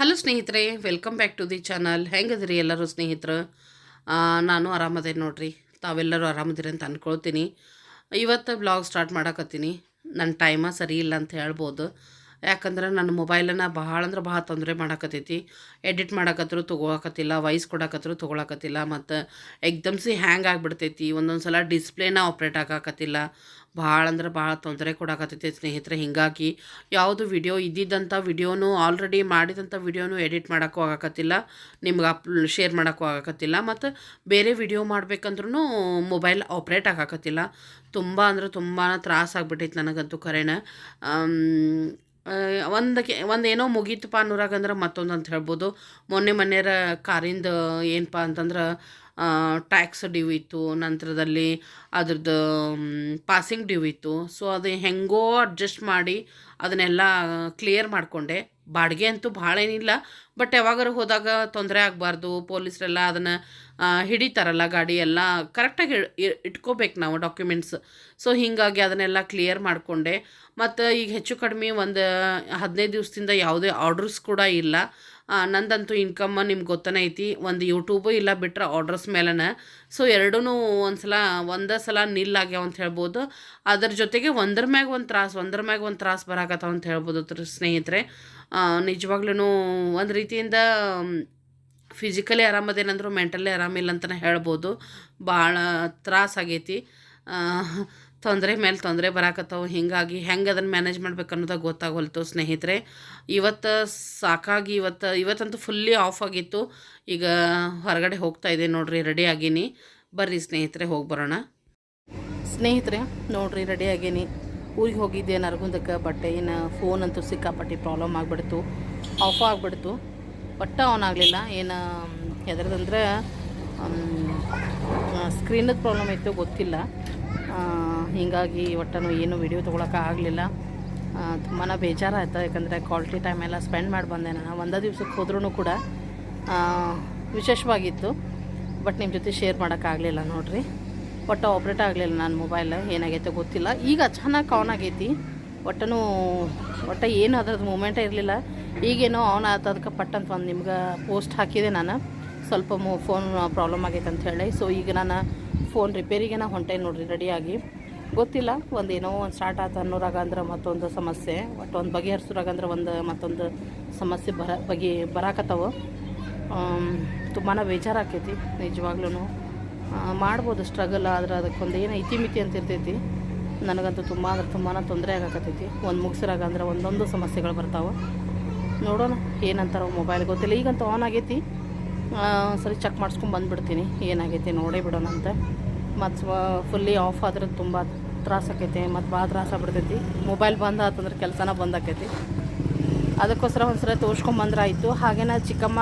Hello ಸ್ನೇಹಿತರೆ welcome back to the channel ಹೆಂಗದ್ರಿ ಎಲ್ಲರೂ ಸ್ನೇಹಿತರು? ನಾನು ಆರಾಮದೇ ನೋಡ್ರಿ? ತಾವೆಲ್ಲರೂ ಆರಾಮದಿರಿ ಅಂತ ಅಂದ್ಕೊಳ್ತೀನಿ ಇವತ್ತು ಬ್ಲಾಗ್ ಸ್ಟಾರ್ಟ್ ಮಾಡಕತ್ತೀನಿ. ನನ್ನ ಟೈಮ ಸರಿ ಇಲ್ಲ ಅಂತ ಹೇಳ್ಬೋದು. ಯಾಕಂದ್ರೆ ನನ್ನ ಮೊಬೈಲನ್ನು ಭಾಳ ಅಂದ್ರೆ ಭಾಳ ತೊಂದರೆ ಮಾಡಕತ್ತೈತಿ. ಎಡಿಟ್ ಮಾಡಕತ್ರು ತೊಗೊಳಕತ್ತಿಲ್ಲ ವಾಯ್ಸ್ ಕೊಡಕತ್ರು ತೊಗೊಳಕತ್ತಿಲ್ಲ, ಮತ್ತು ಎಕ್ದಮ್ಸಿ ಹ್ಯಾಂಗ್ ಆಗಿಬಿಡ್ತೈತಿ. ಒಂದೊಂದು ಸಲ ಡಿಸ್ಪ್ಲೇನ ಆಪ್ರೇಟ್ ಆಗಾಕತ್ತಿಲ್ಲ. ಭಾಳ ಅಂದ್ರೆ ಭಾಳ ತೊಂದರೆ ಕೊಡಕತ್ತೈತಿ ಸ್ನೇಹಿತರೆ. ಹಿಂಗಾಗಿ ಯಾವುದು ವಿಡಿಯೋ ಇದ್ದಿದ್ದಂಥ ವಿಡಿಯೋನು ಆಲ್ರೆಡಿ ಮಾಡಿದಂಥ ವಿಡಿಯೋನು ಎಡಿಟ್ ಮಾಡೋಕ್ಕೂ ಆಗಕತ್ತಿಲ್ಲ. ನಿಮ್ಗೆ ಅಪ್ ಶೇರ್ ಮಾಡೋಕ್ಕೂ ಆಗಕತ್ತಿಲ್ಲ. ಮತ್ತು ಬೇರೆ ವಿಡಿಯೋ ಮಾಡ್ಬೇಕಂದ್ರೂ ಮೊಬೈಲ್ ಆಪ್ರೇಟ್ ಆಗಕತ್ತಿಲ್ಲ. ತುಂಬ ಅಂದ್ರೆ ತುಂಬಾ ತ್ರಾಸ ಆಗ್ಬಿಟ್ಟೈತೆ ನನಗಂತೂ ಕರೆನ. ಒಂದಕ್ಕೆ, ಒಂದು ಏನೋ ಮುಗೀತಪ್ಪ ಅನ್ನೋರಾಗಂದ್ರೆ ಮತ್ತೊಂದು ಅಂತ ಹೇಳ್ಬೋದು. ಮೊನ್ನೆ ಮೊನ್ನೆರ ಕಾರಿಂದ ಏನಪ್ಪ ಅಂತಂದ್ರೆ ಟ್ಯಾಕ್ಸ್ ಡ್ಯೂ ಇತ್ತು ನಂತರದಲ್ಲಿ ಅದ್ರದ್ದು ಪಾಸಿಂಗ್ ಡ್ಯೂ ಇತ್ತು. ಸೊ ಅದು ಹೆಂಗೋ ಅಡ್ಜಸ್ಟ್ ಮಾಡಿ ಅದನ್ನೆಲ್ಲ ಕ್ಲಿಯರ್ ಮಾಡಿಕೊಂಡೆ. ಬಾಡಿಗೆ ಅಂತೂ ಭಾಳ ಏನಿಲ್ಲ. ಬಟ್ ಯಾವಾಗಾರು ಹೋದಾಗ ತೊಂದರೆ ಆಗಬಾರ್ದು. ಪೊಲೀಸರೆಲ್ಲ ಅದನ್ನು ಹಿಡಿತಾರಲ್ಲ ಗಾಡಿ ಎಲ್ಲ. ಕರೆಕ್ಟಾಗಿ ಇಟ್ಕೋಬೇಕು ನಾವು ಡಾಕ್ಯುಮೆಂಟ್ಸ್ ಸೊ ಹೀಗಾಗಿ ಅದನ್ನೆಲ್ಲ ಕ್ಲಿಯರ್ ಮಾಡಿಕೊಂಡೆ. ಮತ್ತು ಈಗ ಹೆಚ್ಚು ಕಡಿಮೆ ಒಂದು, ಹದಿನೈದು ದಿವಸದಿಂದ ಯಾವುದೇ ಆರ್ಡ್ರಸ್ ಕೂಡ ಇಲ್ಲ. ನಂದಂತೂ ಇನ್ಕಮ್ ನಿಮ್ಗೆ ಗೊತ್ತನೇ ಐತಿ. ಒಂದು ಯೂಟ್ಯೂಬು ಇಲ್ಲ ಬಿಟ್ಟರೆ ಆರ್ಡ್ರಸ್ ಮೇಲೇ ಸೊ ಎರಡೂ ಒಂದು ಸಲ ಒಂದೇ ಸಲ ನಿಲ್ಲಾಗ್ಯಾವ ಅಂತ ಹೇಳ್ಬೋದು. ಅದ್ರ ಜೊತೆಗೆ ಒಂದ್ರ ಮ್ಯಾಗ ಒಂದು ತ್ರಾಸು, ಒಂದ್ರ ಮ್ಯಾಗ ಒಂದು ತ್ರಾಸು ಬರಾಕತ್ತಾವ ಅಂತ ಹೇಳ್ಬೋದು ತ್ರ ಸ್ನೇಹಿತರೆ. ನಿಜವಾಗ್ಲೂ ಒಂದು ರೀತಿಯಿಂದ ಫಿಸಿಕಲಿ ಆರಾಮದೇನಂದ್ರು ಮೆಂಟಲಿ ಆರಾಮಿಲ್ಲ ಅಂತಲೇ ಹೇಳ್ಬೋದು ಭಾಳ ತ್ರಾಸಾಗೈತಿ ತೊಂದರೆ ಮೇಲೆ ತೊಂದರೆ ಬರಾಕತ್ತವು. ಹೀಗಾಗಿ ಹೆಂಗೆ ಅದನ್ನು ಮ್ಯಾನೇಜ್ ಮಾಡ್ಬೇಕು ಅನ್ನೋದು ಗೊತ್ತಾಗೋಲ್ತು ಸ್ನೇಹಿತರೆ. ಇವತ್ತು ಸಾಕಾಗಿ ಇವತ್ತು, ಇವತ್ತಂತೂ ಫುಲ್ಲಿ ಆಫ್ ಆಗಿತ್ತು. ಈಗ ಹೊರಗಡೆ ಹೋಗ್ತಾ ಇದೆ ನೋಡ್ರಿ ರೆಡಿ ಆಗೀನಿ. ಬರ್ರಿ ಸ್ನೇಹಿತರೆ, ಹೋಗಿ ಬರೋಣ. ಸ್ನೇಹಿತರೆ, ನೋಡ್ರಿ ರೆಡಿ ಆಗೀನಿ. ಊರಿಗೆ ಹೋಗಿದ್ದೆ, ನರಗುಂದಕ್ಕೆ ಬಟ್ ಏನು ಫೋನ್ ಅಂತೂ ಸಿಕ್ಕಾಪಟ್ಟಿ ಪ್ರಾಬ್ಲಮ್ ಆಗಿಬಿಡ್ತು ಆಫ್ ಆಗಿಬಿಡ್ತು ಒಟ್ಟು ಆನ್ ಆಗಲಿಲ್ಲ. ಏನು ಎದ್ರದಂದ್ರೆ ಸ್ಕ್ರೀನದ ಪ್ರಾಬ್ಲಮ್ ಇತ್ತು ಗೊತ್ತಿಲ್ಲ. ಹೀಗಾಗಿ ಒಟ್ಟನು ಏನು ವಿಡಿಯೋ ತೊಗೊಳಕ್ಕೆ ಆಗಲಿಲ್ಲ. ತುಂಬಾ ಬೇಜಾರಾಯ್ತು, ಯಾಕಂದರೆ ಕ್ವಾಲಿಟಿ ಟೈಮ್ ಎಲ್ಲ ಸ್ಪೆಂಡ್ ಮಾಡಿ ಬಂದೆ ನಾನು. ಒಂದೇ ದಿವ್ಸಕ್ಕೆ ಹೋದ್ರೂ ಕೂಡ ವಿಶೇಷವಾಗಿತ್ತು ಬಟ್ ನಿಮ್ಮ ಜೊತೆ ಶೇರ್ ಮಾಡೋಕ್ಕಾಗಲಿಲ್ಲ ನೋಡಿರಿ. ಒಟ್ಟು ಆಪ್ರೇಟ್ ಆಗಲಿಲ್ಲ ನನ್ನ ಮೊಬೈಲ್ ಏನಾಗೈತೆ ಗೊತ್ತಿಲ್ಲ. ಈಗ ಅಚಾನಕ್ ಆನ್ ಆಗೈತಿ. ಒಟ್ಟನು, ಒಟ್ಟು ಏನು ಅದ್ರದ್ದು ಮೂಮೆಂಟೇ ಇರಲಿಲ್ಲ. ಈಗೇನೋ ಆನ್ ಅದಕ್ಕೆ ಪಟ್ಟಂತ ಒಂದು ನಿಮ್ಗೆ ಪೋಸ್ಟ್ ಹಾಕಿದೆ ನಾನು. ಸ್ವಲ್ಪ ಮೊ ಫೋನ್ ಪ್ರಾಬ್ಲಮ್ ಆಗೈತೆ ಅಂತ ಹೇಳಿ. ಸೊ ಈಗ ನಾನು ಫೋನ್ ರಿಪೇರಿಗೆ ನಾ ಹೊಂಟೆ ನೋಡಿರಿ ರೆಡಿಯಾಗಿ ಗೊತ್ತಿಲ್ಲ, ಒಂದು ಏನೋ ಒಂದು ಸ್ಟಾರ್ಟ್ ಆಯ್ತು ಅನ್ನೋರಾಗ ಅಂದ್ರೆ ಮತ್ತೊಂದು ಸಮಸ್ಯೆ. ಒಟ್ಟು ಒಂದು ಬಗೆಹರಿಸೋರಾಗ ಅಂದ್ರೆ ಒಂದು, ಮತ್ತೊಂದು ಸಮಸ್ಯೆ ಬರ, ಬಗೆ ಬರಾಕತ್ತವು. ತುಂಬಾ ಬೇಜಾರಾಕೈತಿ ನಿಜವಾಗ್ಲೂ ಮಾಡ್ಬೋದು ಸ್ಟ್ರಗಲ್ ಆದ್ರೆ ಅದಕ್ಕೊಂದು ಏನು ಇತಿಮಿತಿ ಅಂತ ಇರ್ತೈತಿ. ನನಗಂತೂ ತುಂಬ ಅಂದ್ರೆ ತುಂಬಾ ತೊಂದರೆ ಆಗಕತ್ತೈತಿ. ಒಂದು ಮುಗಿಸಿರಾಗ ಅಂದ್ರೆ ಒಂದೊಂದು ಸಮಸ್ಯೆಗಳು ಬರ್ತಾವೆ. ನೋಡೋಣ, ಏನಂತಾರ ಮೊಬೈಲ್ ಗೊತ್ತಿಲ್ಲ. ಈಗಂತೂ ಆನ್ ಆಗೈತಿ. ಸರಿ ಚೆಕ್ ಮಾಡಿಸ್ಕೊಂಡು ಬಂದ್ಬಿಡ್ತೀನಿ. ಏನಾಗೈತಿ ನೋಡೇ ಬಿಡೋಣ ಅಂತ. ಮತ್ತು ಫುಲ್ಲಿ ಆಫ್ ಆದ್ರೆ ತುಂಬ ತ್ರಾಸ ಆಕೈತಿ, ಮತ್ತು ಭಾಳ ತ್ರಾಸ ಆಗ್ಬಿಡ್ತೈತಿ. ಮೊಬೈಲ್ ಬಂದ ಆತಂದ್ರೆ ಕೆಲಸನ ಬಂದ್ ಆಕೈತಿ. ಅದಕ್ಕೋಸ್ಕರ ಒಂದ್ಸಲ ತೋರಿಸ್ಕೊಂಬಂದ್ರೆ ಆಯಿತು. ಹಾಗೇನ ಚಿಕ್ಕಮ್ಮ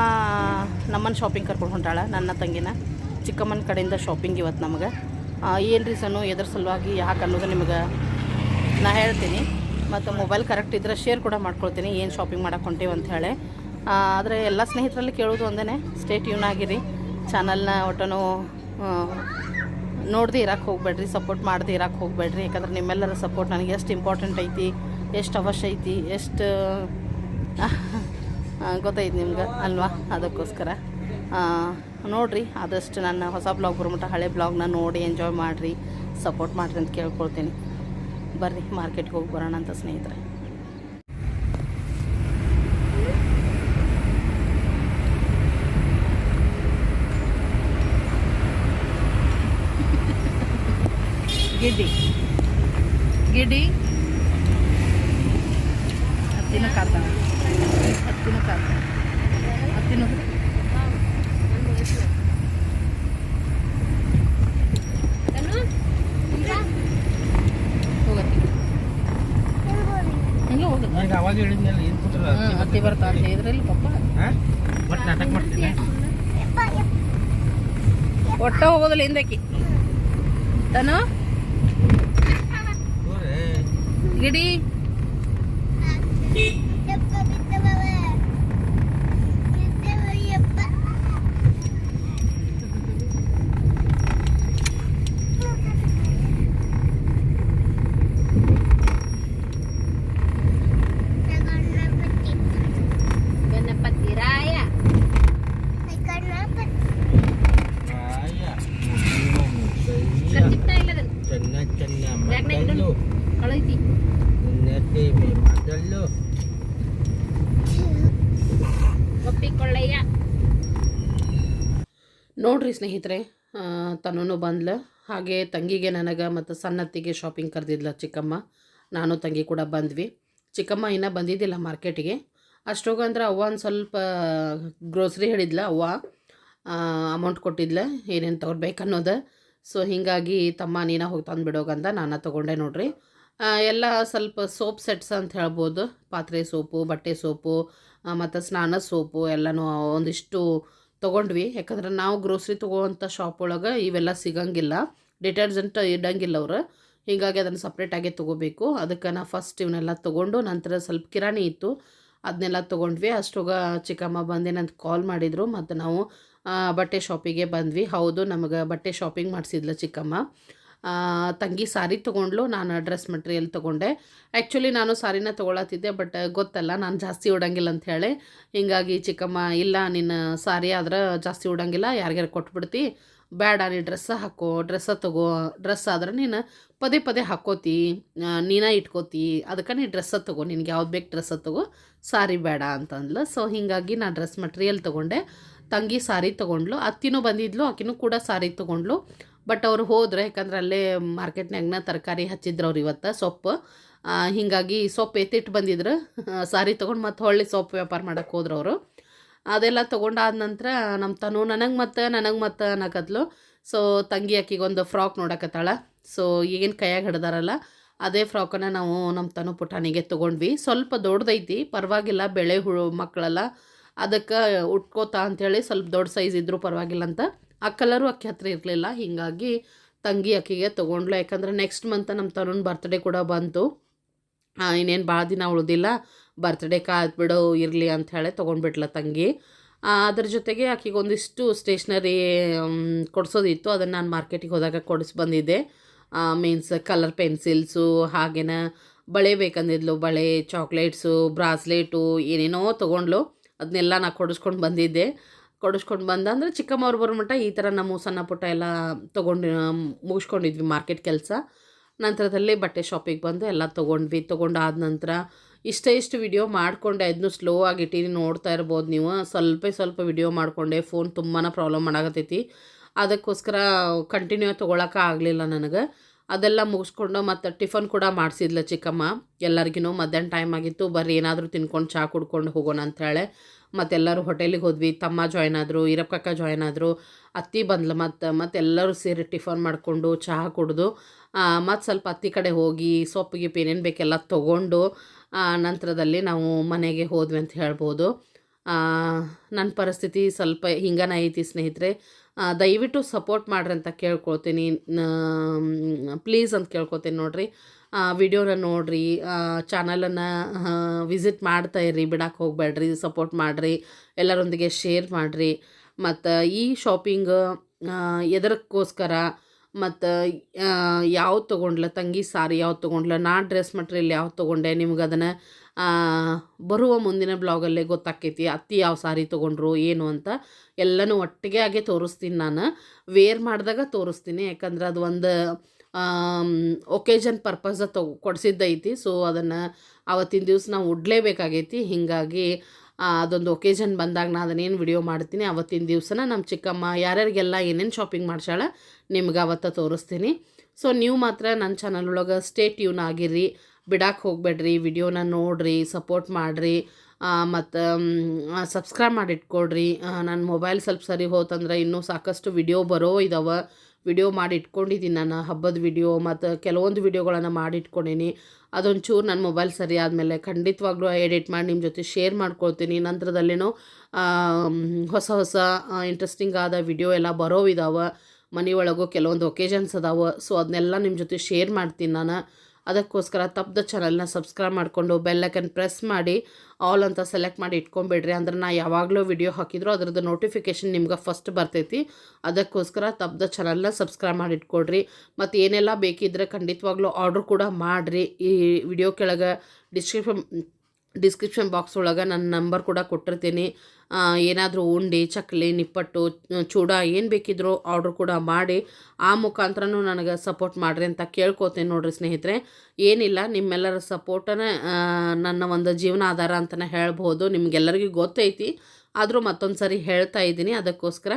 ನಮ್ಮನ್ನು ಶಾಪಿಂಗ್ ಕರ್ಕೊಂಡು ಹೊಂಟಾಳೆ, ನನ್ನ ತಂಗಿನ. ಚಿಕ್ಕಮ್ಮನ ಕಡೆಯಿಂದ ಶಾಪಿಂಗ್ ಇವತ್ತು ನಮಗೆ. ಏನು ರೀಸನ್ನು ಎದ್ರ ಸಲುವಾಗಿ ಯಾಕೆ ಅನ್ನೋದು ನಿಮಗೆ ನಾ ಹೇಳ್ತೀನಿ. ಮತ್ತು ಮೊಬೈಲ್ ಕರೆಕ್ಟ್ ಇದ್ರೆ ಶೇರ್ ಕೂಡ ಮಾಡ್ಕೊಳ್ತೀನಿ. ಏನು ಶಾಪಿಂಗ್ ಮಾಡಕ್ಕೆ ಹೊಂಟೀವಿ ಅಂತ ಹೇಳಿ. ಆದರೆ ಎಲ್ಲ ಸ್ನೇಹಿತರಲ್ಲಿ ಕೇಳೋದು ಒಂದೇ ಸ್ಟೇಟ್ ಟ್ಯೂನ್ ಆಗಿರಿ. ಚಾನಲ್ನ ಒಟ್ಟನು ನೋಡ್ದೆ ಇರಕ್ಕೆ ಹೋಗ್ಬೇಡ್ರಿ ಸಪೋರ್ಟ್ ಮಾಡದೆ ಇರಕ್ಕೆ ಹೋಗ್ಬೇಡ್ರಿ. ಯಾಕಂದ್ರೆ ನಿಮ್ಮೆಲ್ಲರ ಸಪೋರ್ಟ್ ನನಗೆ ಎಷ್ಟು ಇಂಪಾರ್ಟೆಂಟ್ ಐತಿ, ಎಷ್ಟು ಅವಶ್ಯ ಐತಿ, ಎಷ್ಟು ಗೊತ್ತೈತಿ ನಿಮ್ಗೆ ಅಲ್ವಾ? ಅದಕ್ಕೋಸ್ಕರ. ನೋಡ್ರಿ, ಆದಷ್ಟು ನನ್ನ ಹೊಸ ಬ್ಲಾಗ್ ಬರುಮಟ ಹಳೆ ಬ್ಲಾಗ್ನ ನೋಡಿ ಎಂಜಾಯ್ ಮಾಡಿರಿ ಸಪೋರ್ಟ್ ಮಾಡಿರಿ ಅಂತ ಕೇಳ್ಕೊಳ್ತೀನಿ. ಬರ್ರಿ ಮಾರ್ಕೆಟ್ಗೆ ಹೋಗಿ ಬರೋಣ ಅಂತ ಸ್ನೇಹಿತರೆ. ಗಿಡ್ಡಿ. ಗಿಡ್ಡಿ. ಹತ್ತಿನ ಕಾತ ಹತ್ತಿನ ಕಾತ ಹತ್ತಿನ ಅವಾಗ ಹೇಳಿದ್ನಲ್ಲ ಏನು ಹತ್ತಿ ಬರ್ತಾ ಅಂತ ಇದ್ರಲ್ಲಿ ಪಪ್ಪ ಮತ್ತೆ ನಾಟಕ ಮಾಡ್ತೀನಿ. ಒಟ್ಟ ಹೋಗೋದಿಲ್ಲ ಹಿಂದಕ್ಕೆ. ತನು? ಗಿಡಿ may madalo ನೋಡ್ರಿ ಸ್ನೇಹಿತರೆ ತನೂ ಬಂದ್ಲು. ಹಾಗೆ ತಂಗಿಗೆ ನನಗೆ ಮತ್ತು ಸಣ್ಣತ್ತಿಗೆ ಶಾಪಿಂಗ್ ಕರೆದಿದ್ಲ ಚಿಕ್ಕಮ್ಮ. ನಾನು ತಂಗಿ ಕೂಡ ಬಂದ್ವಿ. ಚಿಕ್ಕಮ್ಮ ಇನ್ನೂ ಬಂದಿದ್ದಿಲ್ಲ ಮಾರ್ಕೆಟಿಗೆ. ಅಷ್ಟೋಗಂದ್ರೆ ಅವ್ವ ಒಂದು ಸ್ವಲ್ಪ ಗ್ರೋಸರಿ ಹೇಳಿದ್ಲ ಅವ್ವ ಅಮೌಂಟ್ ಕೊಟ್ಟಿದ್ಲ ಏನೇನು ತಗೊಳ್ಬೇಕು ಅನ್ನೋದು. ಸೊ ಹೀಗಾಗಿ ತಮ್ಮ ನೀನ ಹೋಗಿ ತಂದು ಬಿಡೋಗಂದ ನಾನು ತಗೊಂಡೆ ನೋಡ್ರಿ. ಎಲ್ಲ ಸ್ವಲ್ಪ ಸೋಪ್ ಸೆಟ್ಸ್ ಅಂತ ಹೇಳ್ಬೋದು. ಪಾತ್ರೆ ಸೋಪು, ಬಟ್ಟೆ ಸೋಪು ಮತ್ತು ಸ್ನಾನ ಸೋಪು ಎಲ್ಲನೂ ಒಂದಿಷ್ಟು ತೊಗೊಂಡ್ವಿ. ಯಾಕಂದ್ರೆ ನಾವು ಗ್ರೋಸ್ರಿ ತೊಗೋವಂಥ ಶಾಪ್ ಒಳಗೆ ಇವೆಲ್ಲ ಸಿಗಂಗಿಲ್ಲ. ಡಿಟರ್ಜೆಂಟ್ ಇಡಂಗಿಲ್ಲ ಅವರು. ಹೀಗಾಗಿ ಅದನ್ನು ಸಪ್ರೇಟಾಗೆ ತೊಗೋಬೇಕು. ಅದಕ್ಕೆ ನಾ ಫಸ್ಟ್ ಇವನ್ನೆಲ್ಲ ತೊಗೊಂಡು ನಂತರ ಸ್ವಲ್ಪ ಕಿರಾಣಿ ಇತ್ತು. ಅದನ್ನೆಲ್ಲ ತೊಗೊಂಡ್ವಿ. ಅಷ್ಟೊಗ ಚಿಕ್ಕಮ್ಮ ಬಂದೇನಂತ ಕಾಲ್ ಮಾಡಿದರು. ಮತ್ತು ನಾವು ಬಟ್ಟೆ ಶಾಪಿಗೆ ಬಂದ್ವಿ. ಹೌದು, ನಮಗೆ ಬಟ್ಟೆ ಶಾಪಿಂಗ್ ಮಾಡಿಸಿದ್ಲ ಚಿಕ್ಕಮ್ಮ. ತಂಗಿ ಸಾರಿ ತೊಗೊಂಡ್ಲು, ನಾನು ಡ್ರೆಸ್ ಮೆಟೀರಿಯಲ್ ತೊಗೊಂಡೆ. ಆ್ಯಕ್ಚುಲಿ ನಾನು ಸಾರಿನ ತೊಗೊಳತ್ತಿದ್ದೆ ಬಟ್ ಗೊತ್ತಲ್ಲ, ನಾನು ಜಾಸ್ತಿ ಉಡಂಗಿಲ್ಲ ಅಂತ ಹೇಳಿ. ಹಿಂಗಾಗಿ ಚಿಕ್ಕಮ್ಮ, ಇಲ್ಲ, ನಿನ್ನ ಸಾರಿ ಆದ್ರೆ ಜಾಸ್ತಿ ಉಡಂಗಿಲ್ಲ ಯಾರಿಗಾರು ಕೊಟ್ಬಿಡ್ತಿ? ಬೇಡ ನೀ ಡ್ರೆಸ್ಸ ಹಾಕೋ ಡ್ರೆಸ್ಸ ತಗೋ ಡ್ರೆಸ್ ಆದ್ರೆ ನೀನು ಪದೇ ಪದೇ ಹಾಕೋತಿ ನೀನೇ ಇಟ್ಕೋತಿ, ಅದಕ್ಕೆ ನೀ ಡ್ರೆಸ್ಸ ತಗೋ, ನಿನಗೆ ಯಾವ್ದು ಬೇಕು ಡ್ರೆಸ್ಸ ತಗೋ, ಸಾರಿ ಬೇಡ ಅಂತಂದ್ಲು. ಸೊ ಹೀಗಾಗಿ ನಾನು ಡ್ರೆಸ್ ಮಟೀರಿಯಲ್ ತೊಗೊಂಡೆ. ತಂಗಿ ಸಾರಿ ತೊಗೊಂಡ್ಲು, ಅತ್ತಿನೂ ಬಂದಿದ್ಲು, ಆಕಿನೂ ಕೂಡ ಸಾರಿ ತೊಗೊಂಡ್ಲು. ಬಟ್ ಅವ್ರು ಹೋದ್ರೆ, ಯಾಕಂದ್ರೆ ಅಲ್ಲೇ ಮಾರ್ಕೆಟ್ನಾಗನ ತರಕಾರಿ ಹಚ್ಚಿದ್ರು ಅವ್ರು ಇವತ್ತು ಸೊಪ್ಪು. ಹೀಗಾಗಿ ಸೊಪ್ಪು ಎತ್ತಿಟ್ಟು ಬಂದಿದ್ರು. ಸಾರಿ ತೊಗೊಂಡು ಮತ್ತೆ ಹೊಳ್ಳಿ ಸೊಪ್ಪು ವ್ಯಾಪಾರ ಮಾಡಕ್ಕೆ ಹೋದ್ರು ಅವರು. ಅದೆಲ್ಲ ತೊಗೊಂಡಾದ ನಂತರ ನಮ್ಮ ತನು ನನಗೆ ಮತ್ತು ನನಗೆ ಮತ್ತು ಅನ್ನಕತ್ಲು. ಸೊ ತಂಗಿ ಆಕಿಗೊಂದು ಫ್ರಾಕ್ ನೋಡಕತ್ತಾಳ. ಸೊ ಈಗಿನ ಕೈಯಾಗ ಹಿಡ್ದಾರಲ್ಲ, ಅದೇ ಫ್ರಾಕನ್ನು ನಾವು ನಮ್ಮ ತನು ಪುಟಾಣಿಗೆ ತೊಗೊಂಡ್ವಿ. ಸ್ವಲ್ಪ ದೊಡ್ಡದೈತಿ, ಪರವಾಗಿಲ್ಲ ಬೆಳೆ ಹುಳು ಮಕ್ಕಳೆಲ್ಲ. ಅದಕ್ಕೆ ಉಟ್ಕೋತಾ ಅಂಥೇಳಿ ಸ್ವಲ್ಪ ದೊಡ್ಡ ಸೈಜ್ ಇದ್ದರೂ ಪರವಾಗಿಲ್ಲ ಅಂತ ಆ ಕಲರು ಅಕ್ಕಿ ಹತ್ರ ಇರಲಿಲ್ಲ. ಹೀಗಾಗಿ ತಂಗಿ ಅಕ್ಕಿಗೆ ತೊಗೊಂಡ್ಲು ಯಾಕಂದ್ರೆ ನೆಕ್ಸ್ಟ್ ಮಂತ್ ನಮ್ಮ ತನುನ್ ಬರ್ತ್ಡೇ ಕೂಡ ಬಂತು. ಇನ್ನೇನು ಭಾಳ ದಿನ ಉಳಿದಿಲ್ಲ. ಬರ್ತ್ಡೇ ಕಾದ್ಬಿಡು ಇರಲಿ ಅಂತ ಹೇಳಿ ತೊಗೊಂಡ್ಬಿಟ್ಲ ತಂಗಿ. ಅದರ ಜೊತೆಗೆ ಆಕಿಗೆ ಒಂದಿಷ್ಟು ಸ್ಟೇಷ್ನರಿ ಕೊಡಿಸೋದಿತ್ತು. ಅದನ್ನು ನಾನು ಮಾರ್ಕೆಟಿಗೆ ಹೋದಾಗ ಕೊಡಿಸಿ ಬಂದಿದ್ದೆ. ಮೀನ್ಸ್ ಕಲರ್ ಪೆನ್ಸಿಲ್ಸು ಹಾಗೇನ ಬಳೆ ಬೇಕಂದಿದ್ಲು. ಬಳೆ ಚಾಕ್ಲೇಟ್ಸು ಬ್ರಾಸ್ಲೇಟು ಏನೇನೋ ತೊಗೊಂಡ್ಲು ಅದನ್ನೆಲ್ಲ ನಾನು ಕೊಡಿಸ್ಕೊಂಡು ಬಂದಿದ್ದೆ. ಕೊಡಿಸ್ಕೊಂಡು ಬಂದ. ಅಂದರೆ ಚಿಕ್ಕಮ್ಮವ್ರು ಬರೋ ಮಟ್ಟ ಈ ಥರ ನಮ್ಮ ಸಣ್ಣ ಪುಟ್ಟ ಎಲ್ಲ ತೊಗೊಂಡು ಮುಗಿಸ್ಕೊಂಡಿದ್ವಿ ಮಾರ್ಕೆಟ್ ಕೆಲಸ. ನಂತರದಲ್ಲಿ ಬಟ್ಟೆ ಶಾಪಿಗೆ ಬಂದು ಎಲ್ಲ ತೊಗೊಂಡ್ವಿ. ಆದ ನಂತರ ಇಷ್ಟೇ ಇಷ್ಟು ವಿಡಿಯೋ ಮಾಡಿಕೊಂಡೆ. ಅದನ್ನು ಸ್ಲೋ ಆಗಿ ಇಟ್ಟೀನಿ ನೋಡ್ತಾ ಇರ್ಬೋದು ನೀವು. ಸ್ವಲ್ಪ ಸ್ವಲ್ಪ ವಿಡಿಯೋ ಮಾಡಿಕೊಂಡೆ. ಫೋನ್ ತುಂಬಾ ಪ್ರಾಬ್ಲಮ್ ಮಾಡಾಕತ್ತೈತಿ. ಅದಕ್ಕೋಸ್ಕರ ಕಂಟಿನ್ಯೂ ತೊಗೊಳಕ್ಕೆ ಆಗಲಿಲ್ಲ ನನಗೆ. ಅದೆಲ್ಲ ಮುಗಿಸ್ಕೊಂಡು ಮತ್ತು ಟಿಫನ್ ಕೂಡ ಮಾಡಿಸಿದ್ಲ ಚಿಕ್ಕಮ್ಮ. ಎಲ್ಲರಿಗೂ ಮಧ್ಯಾಹ್ನ ಟೈಮ್ ಆಗಿತ್ತು. ಬರ್ರಿ, ಏನಾದರೂ ತಿನ್ಕೊಂಡು ಚಹಾ ಕುಡ್ಕೊಂಡು ಹೋಗೋಣ ಅಂಥೇಳೆ ಮತ್ತೆಲ್ಲರೂ ಹೋಟೆಲಿಗೆ ಹೋದ್ವಿ. ತಮ್ಮ ಜಾಯ್ನ್ ಆದರು ಈರಪ್ಪಕ್ಕ ಜಾಯ್ನ್ ಆದರು. ಅತ್ತಿ ಬಂದ್ಲು ಮತ್ತು ಮತ್ತೆಲ್ಲರೂ ಸೇರಿ ಟಿಫನ್ ಮಾಡಿಕೊಂಡು ಚಹಾ ಕುಡಿದು ಮತ್ತು ಸ್ವಲ್ಪ ಅತ್ತಿ ಕಡೆ ಹೋಗಿ ಸೊಪ್ಪು, ಗಿಪ್ಪು ಏನೇನು ಬೇಕೆಲ್ಲ ತೊಗೊಂಡು ನಂತರದಲ್ಲಿ ನಾವು ಮನೆಗೆ ಹೋದ್ವಿ ಅಂತ ಹೇಳ್ಬೋದು. ನನ್ನ ಪರಿಸ್ಥಿತಿ ಸ್ವಲ್ಪ ಹಿಂಗನ ಐತಿ ಸ್ನೇಹಿತರೆ. ದಯವಿಟ್ಟು ಸಪೋರ್ಟ್ ಮಾಡ್ರಿ ಅಂತ ಕೇಳ್ಕೊಳ್ತೀನಿ. ಪ್ಲೀಸ್ ಅಂತ ಕೇಳ್ಕೊತೀನಿ ನೋಡಿರಿ. ವಿಡಿಯೋನ ನೋಡಿರಿ. ಚಾನಲನ್ನು ವಿಸಿಟ್ ಮಾಡ್ತಾ ಇರ್ರಿ. ಬಿಡಕ್ಕೆ ಹೋಗಬೇಡ್ರಿ ಸಪೋರ್ಟ್ ಮಾಡಿರಿ. ಎಲ್ಲರೊಂದಿಗೆ ಶೇರ್ ಮಾಡಿರಿ. ಮತ್ತು ಈ ಶಾಪಿಂಗ್ ಎದರಕ್ಕೋಸ್ಕರ ಮತ್ತು ಯಾವ್ದು ತೊಗೊಂಡ್ಲ? ತಂಗಿ ಸಾರಿ ಯಾವ್ದು ತೊಗೊಂಡ್ಲ? ನಾ ಡ್ರೆಸ್ ಮಟ್ರಿಯಲ್ ಯಾವ್ದು ತೊಗೊಂಡೆ? ನಿಮ್ಗೆ ಅದನ್ನು ಬರುವ ಮುಂದಿನ ಬ್ಲಾಗಲ್ಲೇ ಗೊತ್ತಾಕೈತಿ. ಅತ್ತಿ ಯಾವ ಸಾರಿ ತೊಗೊಂಡ್ರು, ಏನು ಅಂತ ಎಲ್ಲನೂ ಒಟ್ಟಿಗೆ ಆಗೇ ತೋರಿಸ್ತೀನಿ ನಾನು. ವೇರ್ ಮಾಡಿದಾಗ ತೋರಿಸ್ತೀನಿ. ಯಾಕಂದ್ರೆ ಅದು ಒಂದು ಒಕೇಜನ್ ಪರ್ಪಸ್ ತೊ, ಕೊಡಿಸಿದ್ದೈತಿ. ಸೊ ಅದನ್ನು ಆವತ್ತಿನ ದಿವಸ ನಾವು ಉಡ್ಲೇಬೇಕಾಗೈತಿ. ಹೀಗಾಗಿ ಅದೊಂದು ಒಕೇಜನ್ ಬಂದಾಗ ನಾನು ಅದನ್ನೇನು ವಿಡಿಯೋ ಮಾಡ್ತೀನಿ. ಅವತ್ತಿನ ದಿವಸನ ನಮ್ಮ ಚಿಕ್ಕಮ್ಮ ಯಾರ್ಯಾರಿಗೆಲ್ಲ ಏನೇನು ಶಾಪಿಂಗ್ ಮಾಡ್ಸಾಳ ನಿಮ್ಗೆ ಅವತ್ತು ತೋರಿಸ್ತೀನಿ. ಸೊ ನೀವು ಮಾತ್ರ ನನ್ನ ಚಾನಲ್ ಒಳಗೆ ಸ್ಟೇ ಟ್ಯೂನ್ ಆಗಿರ್ರಿ ಬಿಡಕ್ಕೆ ಹೋಗಬೇಡ್ರಿ. ವಿಡಿಯೋನ ನೋಡಿರಿ ಸಪೋರ್ಟ್ ಮಾಡಿರಿ. ಮತ್ತು ಸಬ್ಸ್ಕ್ರೈಬ್ ಮಾಡಿಟ್ಕೊಡ್ರಿ ನನ್ನ ಮೊಬೈಲ್ ಸ್ವಲ್ಪ ಸರಿ ಹೋತಂದ್ರೆ ಇನ್ನೂ ಸಾಕಷ್ಟು ವಿಡಿಯೋ ಬರೋ ಇದಾವೆ. ವಿಡಿಯೋ ಮಾಡಿ ಇಟ್ಕೊಂಡಿದ್ದೀನಿ ನಾನು, ಹಬ್ಬದ ವಿಡಿಯೋ ಮತ್ತು ಕೆಲವೊಂದು ವಿಡಿಯೋಗಳನ್ನು ಮಾಡಿ ಇಟ್ಕೊಂಡೀನಿ. ಅದೊಂಚೂರು ನನ್ನ ಮೊಬೈಲ್ ಸರಿ ಆದಮೇಲೆ ಖಂಡಿತವಾಗ್ಲೂ ಎಡಿಟ್ ಮಾಡಿ ನಿಮ್ಮ ಜೊತೆ ಶೇರ್ ಮಾಡ್ಕೊಳ್ತೀನಿ. ನಂತರದಲ್ಲೇನೋ ಹೊಸ ಹೊಸ ಇಂಟ್ರೆಸ್ಟಿಂಗ್ ಆದ ವಿಡಿಯೋ ಎಲ್ಲ ಬರೋ ಇದಾವೆ. ಮನೆಯೊಳಗೂ ಕೆಲವೊಂದು ಒಕೇಜನ್ಸ್ ಅದಾವೆ. ಸೊ ಅದನ್ನೆಲ್ಲ ನಿಮ್ಮ ಜೊತೆ ಶೇರ್ ಮಾಡ್ತೀನಿ ನಾನು. ಅದಕ್ಕೋಸ್ಕರ ತಪ್ಪದ ಚಾನಲ್ನ ಸಬ್ಸ್ಕ್ರೈಬ್ ಮಾಡಿಕೊಂಡು ಬೆಲ್ಲೈಕನ್ ಪ್ರೆಸ್ ಮಾಡಿ ಆಲ್ ಅಂತ ಸೆಲೆಕ್ಟ್ ಮಾಡಿ ಇಟ್ಕೊಂಬಿಡ್ರಿ ಅಂದ್ರೆ ನಾ ಯಾವಾಗಲೂ ವಿಡಿಯೋ ಹಾಕಿದ್ರು ಅದರದ್ದು ನೋಟಿಫಿಕೇಷನ್ ನಿಮ್ಗೆ ಫಸ್ಟ್ ಬರ್ತೈತಿ. ಅದಕ್ಕೋಸ್ಕರ ತಪ್ಪದ ಚಾನಲ್ನ ಸಬ್ಸ್ಕ್ರೈಬ್ ಮಾಡಿ ಇಟ್ಕೊಳ್ರಿ. ಮತ್ತು ಏನೆಲ್ಲ ಬೇಕಿದ್ರೆ ಖಂಡಿತವಾಗ್ಲೂ ಆರ್ಡ್ರ್ ಕೂಡ ಮಾಡಿರಿ. ಈ ವಿಡಿಯೋ ಕೆಳಗೆ ಡಿಸ್ಕ್ರಿಪ್ಷನ್ ಡಿಸ್ಕ್ರಿಪ್ಷನ್ ಬಾಕ್ಸ್ ಒಳಗೆ ನನ್ನ ನಂಬರ್ ಕೂಡ ಕೊಟ್ಟಿರ್ತೀನಿ. ಏನಾದರೂ ಉಂಡೆ, ಚಕ್ಲಿ, ನಿಪ್ಪಟ್ಟು ಚೂಡ ಏನು ಬೇಕಿದ್ರೋ ಆರ್ಡ್ರ್ ಕೂಡ ಮಾಡಿ, ಆ ಮುಖಾಂತರನೂ ನನಗೆ ಸಪೋರ್ಟ್ ಮಾಡಿರಿ ಅಂತ ಕೇಳ್ಕೊತೀನಿ ನೋಡಿರಿ ಸ್ನೇಹಿತರೆ. ಏನಿಲ್ಲ, ನಿಮ್ಮೆಲ್ಲರ ಸಪೋರ್ಟನೇ ನನ್ನ ಒಂದು ಜೀವನ ಆಧಾರ ಅಂತಲೇ ಹೇಳ್ಬೋದು. ನಿಮಗೆಲ್ಲರಿಗೂ ಗೊತ್ತೈತಿ. ಆದರೂ ಮತ್ತೊಂದು ಸರಿ ಹೇಳ್ತಾ ಇದ್ದೀನಿ. ಅದಕ್ಕೋಸ್ಕರ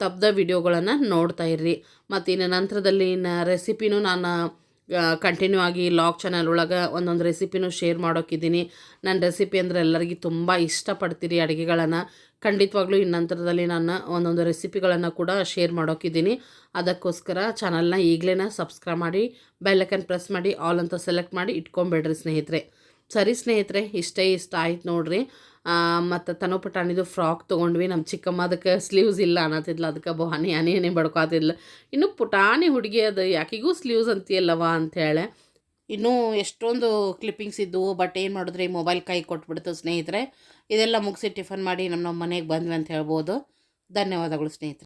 ತಪ್ಪದ ವಿಡಿಯೋಗಳನ್ನು ನೋಡ್ತಾ ಇರ್ರಿ. ಮತ್ತು ಇನ್ನು ನಂತರದಲ್ಲಿ ರೆಸಿಪಿನೂ ನಾನು ಕಂಟಿನ್ಯೂ ಆಗಿ ಲಾಗ್ ಚಾನಲ್ ಒಳಗೆ ಒಂದೊಂದು ರೆಸಿಪಿನೂ ಶೇರ್ ಮಾಡೋಕ್ಕಿದ್ದೀನಿ ನನ್ನ ರೆಸಿಪಿ ಅಂದರೆ ಎಲ್ಲರಿಗೂ ತುಂಬ ಇಷ್ಟಪಡ್ತೀರಿ ಅಡುಗೆಗಳನ್ನು. ಖಂಡಿತವಾಗ್ಲೂ ಇನ್ನಂತರದಲ್ಲಿ ನಾನು ಒಂದೊಂದು ರೆಸಿಪಿಗಳನ್ನು ಕೂಡ ಶೇರ್ ಮಾಡೋಕ್ಕಿದ್ದೀನಿ ಅದಕ್ಕೋಸ್ಕರ ಚಾನಲ್ನ ಈಗಲೇ ಸಬ್ಸ್ಕ್ರೈಬ್ ಮಾಡಿ ಬೆಲ್ಲೈಕನ್ ಪ್ರೆಸ್ ಮಾಡಿ ಆಲ್ ಅಂತ ಸೆಲೆಕ್ಟ್ ಮಾಡಿ ಇಟ್ಕೊಂಬೇಡ್ರಿ ಸ್ನೇಹಿತರೆ. ಸರಿ ಸ್ನೇಹಿತರೆ, ಇಷ್ಟೇ ಇಷ್ಟ ಆಯ್ತು ನೋಡ್ರಿ. ಮತ್ತು ತನು ಪುಟಾಣಿದು ಫ್ರಾಕ್ ತೊಗೊಂಡ್ವಿ. ನಮ್ಮ ಚಿಕ್ಕಮ್ಮ ಅದಕ್ಕೆ ಸ್ಲೀವ್ಸ್ ಇಲ್ಲ ಅನ್ನತ್ತಿದ್ಲ ಅದಕ್ಕೆ ಬಹಾನಿ ಹನಿ ಬಡ್ಕೋತಿದ್ಲು. ಇನ್ನು ಪುಟಾಣಿ ಹುಡುಗಿ ಅದು ಯಾಕಿಗೂ ಸ್ಲೀವ್ಸ್ ಅಂತೀಯಲ್ಲವ ಅಂಥೇಳೆ ಇನ್ನೂ ಎಷ್ಟೊಂದು ಕ್ಲಿಪ್ಪಿಂಗ್ಸ್ ಇದ್ದವು ಬಟ್ ಏನು ಮಾಡಿದ್ರೆ? ಈ ಮೊಬೈಲ್ ಕೈ ಕೊಟ್ಬಿಡ್ತು ಸ್ನೇಹಿತರೆ. ಇದೆಲ್ಲ ಮುಗಿಸಿ ಟಿಫನ್ ಮಾಡಿ ನಮ್ಮ ನಮ್ಮ ಮನೆಗೆ ಬಂದ್ವಿ ಅಂತ ಹೇಳ್ಬೋದು. ಧನ್ಯವಾದಗಳು ಸ್ನೇಹಿತರೆ.